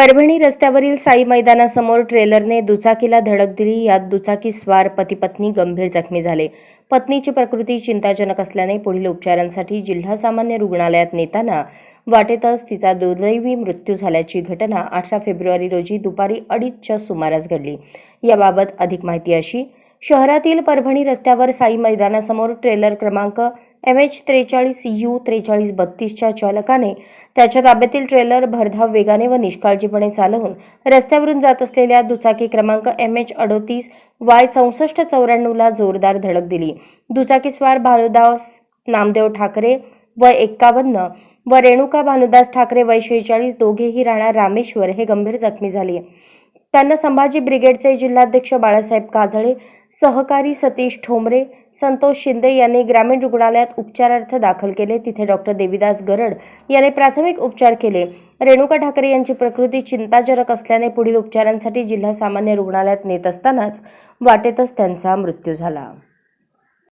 परभणी रस्त्यावरील साई मैदानासमोर ट्रेलरने दुचाकीला धडक दिली. यात दुचाकी स्वार पती पत्नी गंभीर जखमी झाले. पत्नीची प्रकृती चिंताजनक असल्याने पुढील उपचारांसाठी जिल्हा सामान्य रुग्णालयात नेताना वाटेतच तिचा दुर्दैवी मृत्यू झाल्याची घटना अठरा फेब्रुवारी रोजी दुपारी अडीचच्या सुमारास घडली. याबाबत अधिक माहिती अशी शहरातील परभणी रस्त्यावर साई मैदानासमोर ट्रेलर क्रमांक एम एच त्रेचाळीस यू त्रेचाळीस बत्तीसच्या चालकाने त्याच्या ताब्यातील ट्रेलर भरधाव वेगाने व निष्काळजीपणे चालवून रस्त्यावरून जात असलेल्या दुचाकी क्रमांक एम एच अडोतीस वाय चौसष्ट चौऱ्याण्णवला जोरदार धडक दिली. दुचाकीस्वार भानुदास नामदेव ठाकरे वय एक्कावन्न व रेणुका भानुदास ठाकरे वय शेहेचाळीस दोघेही राहणार रामेश्वर हे गंभीर जखमी झाले. त्यांना संभाजी ब्रिगेडचे जिल्हाध्यक्ष बाळासाहेब काजळे सहकारी सतीश ठोंबरे संतोष शिंदे यांनी ग्रामीण रुग्णालयात उपचारार्थ दाखल केले. तिथे डॉक्टर देविदास गरड यांनी प्राथमिक उपचार केले. रेणुका ठाकरे यांची प्रकृती चिंताजनक असल्याने पुढील उपचारांसाठी जिल्हा सामान्य रुग्णालयात नेत असतानाच वाटेतच त्यांचा मृत्यू झाला.